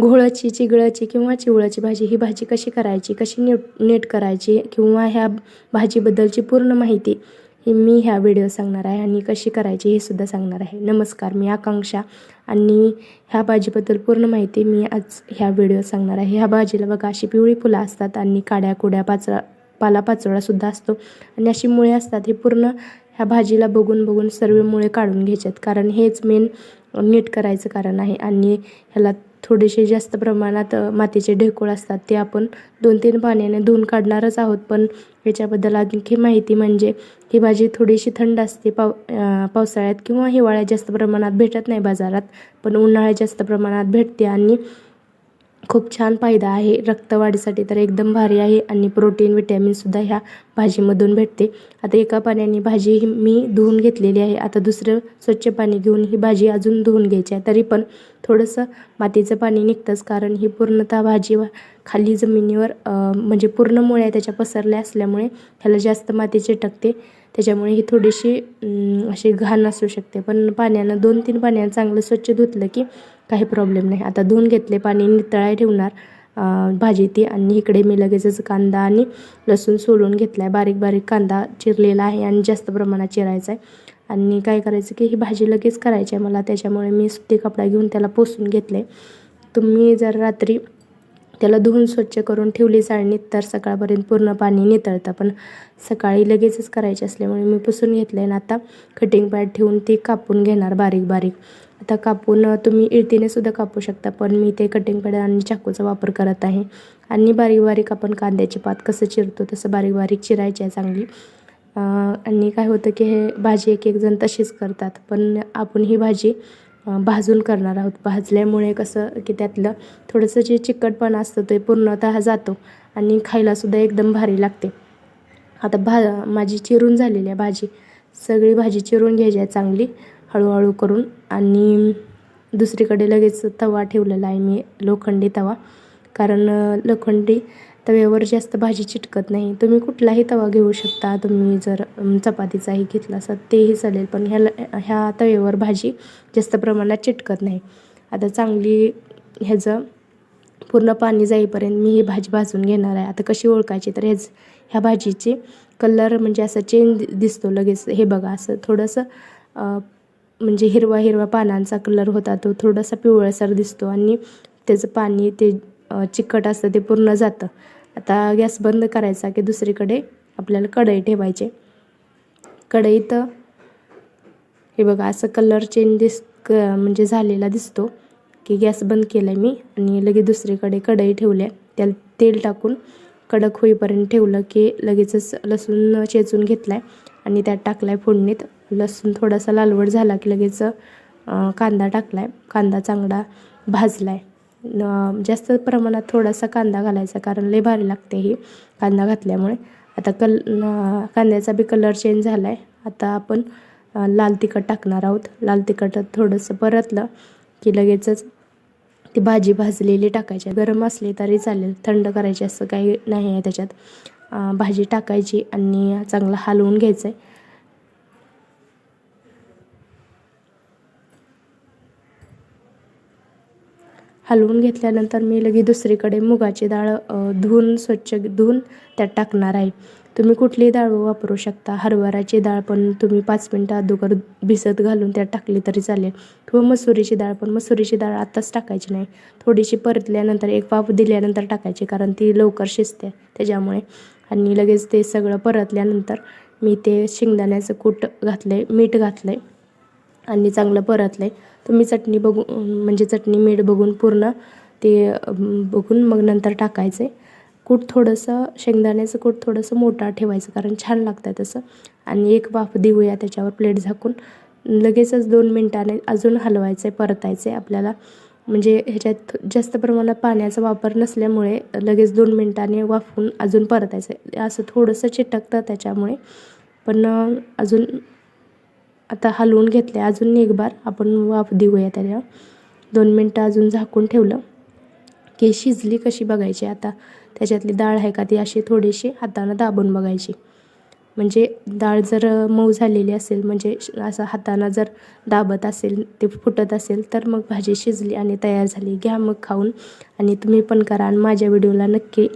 घोळाची चिगळाची किंवा चिवळाची भाजी ही भाजी कशी करायची कशी नीट नीट करायची किंवा ह्या भाजीबद्दलची पूर्ण माहिती ही मी ह्या व्हिडिओ सांगणार आहे आणि कशी करायची हे सुद्धा सांगणार आहे. नमस्कार मी आकांक्षा आणि ह्या भाजीबद्दल पूर्ण माहिती मी आज ह्या व्हिडिओ सांगणार आहे. ह्या भाजीला बघा अशी पिवळी फुलं असतात आणि काड्या कुड्या पाचळा पाला पाचोळासुद्धा असतो आणि अशी मुळे असतात हे पूर्ण ह्या भाजीला बघून बघून सर्व मुळे काढून घ्यायच्यात. कारण हेच मेन नीट करायचं कारण आहे. आणि ह्याला थोडेसे जास्त प्रमाणात मातीचे ढेकूळ असतात ते आपण दोन तीन पाण्याने धुवून काढणारच आहोत. पण याच्याबद्दल आणखी माहिती म्हणजे ही भाजी थोडीशी थंड असते पाव पावसाळ्यात किंवा हिवाळ्यात जास्त प्रमाणात भेटत नाही बाजारात पण उन्हाळ्यात जास्त प्रमाणात भेटते. आणि खूप छान फायदा आहे. रक्तवाढीसाठी तर एकदम भारी आहे. आणि प्रोटीन विटॅमिनसुद्धा ह्या भाजीमधून भेटते. आता एका पाण्याने भाजी ही मी धुवून घेतलेली आहे. आता दुसरं स्वच्छ पाणी घेऊन ही भाजी अजून धुवून घ्यायची आहे. तरी पण थोडंसं मातीचं पाणी निघतंच कारण ही पूर्णतः भाजी खाली जमिनीवर म्हणजे पूर्ण मुळ्या त्याच्या पसरल्या असल्यामुळे ह्याला जास्त माती चिटकते. त्याच्यामुळे ही थोडीशी अशी घाण असू शकते. पण पाण्यानं दोन तीन पाण्यानं चांगलं स्वच्छ धुतलं की काही प्रॉब्लेम नाही. आता धुवून घेतले पाणी नितळाय ठेवणार. भाजी ती आणि इकडे मी लगेचच कांदा आणि लसूण सोलून घेतला आहे बारीक बारीक कांदा चिरलेला आहे आणि जास्त प्रमाणात चिरायचा आहे आणि काय करायचं की ही भाजी लगेच करायची आहे मला त्याच्यामुळे मी सुती कपडा घेऊन त्याला पुसून घेतले तुम्ही जर रात्री त्याला धुवून स्वच्छ करून ठेवली चाळणीत तर सकाळपर्यंत पूर्ण पाणी नितळतं. पण सकाळी लगेचच करायचे असल्यामुळे मी पुसून घेतलं आहे आणि आता कटिंग पॅड ठेवून ती कापून घेणार बारीक बारीक. आता कापून तुम्ही इळतीने सुद्धा कापू शकता पण मी ते कटिंग पॅड आणि चाकूचा वापर करत आहे. आणि बारीक बारीक आपण कांद्याची पात कसं चिरतो तसं बारीक बारीक चिरायची आहे चांगली. आणि काय होतं की हे भाजी एक एक जण तशीच करतात पण आपण ही भाजी भाजून करणार आहोत. भाजल्यामुळे कसं की त्यातलं थोडंसं जे चिकटपणा असतं ते पूर्णतः जातो आणि खायलासुद्धा एकदम भारी लागते. आता भा माझी चिरून झालेली आहे भाजी. सगळी भाजी चिरून घ्यायची आहे चांगली. हळूहळू करून आणि दुसरीकडे लगेच तवा ठेवलेला आहे मी लोखंडी तवा. कारण लोखंडी तव्यावर जास्त भाजी चिटकत नाही. तुम्ही कुठलाही तवा घेऊ शकता. तुम्ही जर चपातीचाही घेतला असत तेही चालेल. पण ह्या ह्या तव्यावर भाजी जास्त प्रमाणात चिटकत नाही. आता चांगली ह्याचं पूर्ण पाणी जाईपर्यंत मी ही भाजी भाजून घेणार आहे. आता कशी ओळखायची तर ह्याच ह्या भाजीची कलर म्हणजे असं चेंज दिसतो लगेच. हे बघा असं थोडंसं म्हणजे हिरवा हिरवा पानांचा कलर होता तो थोडासा पिवळसर दिसतो आणि त्याचं पाणी ते चिकट असतं ते पूर्ण जातं. आता गॅस बंद करायचा की दुसरीकडे आपल्याला कढई ठेवायचे. कढईत हे बघा असं कलर चेंज दिस क म्हणजे झालेला दिसतो की गॅस बंद केला आहे मी आणि लगेच दुसरीकडे कढई ठेवल्या त्याला तेल टाकून कडक होईपर्यंत ठेवलं की लगेचच लसूण चेचून घेतला आहे आणि त्यात टाकला आहे फोडणीत. लसूण थोडासा लालवट झाला की लगेच कांदा टाकला आहे कांदा चांगला भाजला आहे न जास्त प्रमाणात थोडासा कांदा घालायचा कारण लय भारी लागते ही कांदा घातल्यामुळे. आता कल कांद्याचा बी कलर चेंज झाला आहे आता आपण लाल तिखट टाकणार आहोत. लाल तिखट थोडंसं परतलं की लगेचच ती भाजी भाजलेली टाकायची. गरम असली तरी चालेल. थंड करायची असं काही नाही आहे त्याच्यात. भाजी टाकायची आणि चांगलं हलवून घ्यायचं आहे हलवून घेतल्यानंतर मी लगेच दुसरीकडे मुगाची डाळ धुवून स्वच्छ धुवून त्यात टाकणार आहे. तुम्ही कुठलीही डाळ वापरू शकता. हरभऱ्याची डाळ पण तुम्ही पाच मिनटं अगोदर भिजत घालून त्यात टाकली तरी चालेल. किंवा मसुरीची डाळ पण. मसुरीची डाळ आत्ताच टाकायची नाही. थोडीशी परतल्यानंतर एक वाफ दिल्यानंतर टाकायची कारण ती लवकर शिजते. त्याच्यामुळे आणि लगेच ते सगळं परतल्यानंतर मी ते शेंगदाण्याचं कूट घातलं आहे मीठ घातलं आहे आणि चांगलं परतलं आहे तुम्ही चटणी बघू म्हणजे चटणी मीठ बघून पूर्ण ते बघून मग नंतर टाकायचं आहे कूट थोडंसं शेंगदाण्याचं कूट थोडंसं मोठा ठेवायचं कारण छान लागतं तसं. आणि एक वाफ देऊया त्याच्यावर प्लेट झाकून. लगेचच दोन मिनटाने अजून हलवायचं आहे परतायचं आहे आपल्याला. म्हणजे ह्याच्यात जास्त प्रमाणात पाण्याचा वापर नसल्यामुळे लगेच दोन मिनटाने वाफवून अजून परतायचं आहे असं थोडंसं चिटकतं त्याच्यामुळे. पण अजून आता हलवून घेतले अजून एक बार आपण वाफ देऊया त्याला. दोन मिनटं अजून झाकून ठेवलं. की शिजली कशी बघायची आता? त्याच्यातली डाळ आहे का ती अशी थोडीशी हातानं दाबून बघायची. म्हणजे डाळ जर मऊ झालेली असेल म्हणजे असं हातानं जर दाबत असेल ते फुटत असेल तर मग भाजी शिजली आणि तयार झाली. घ्या मग खाऊन आणि तुम्ही पण करा आणि माझ्या व्हिडिओला नक्की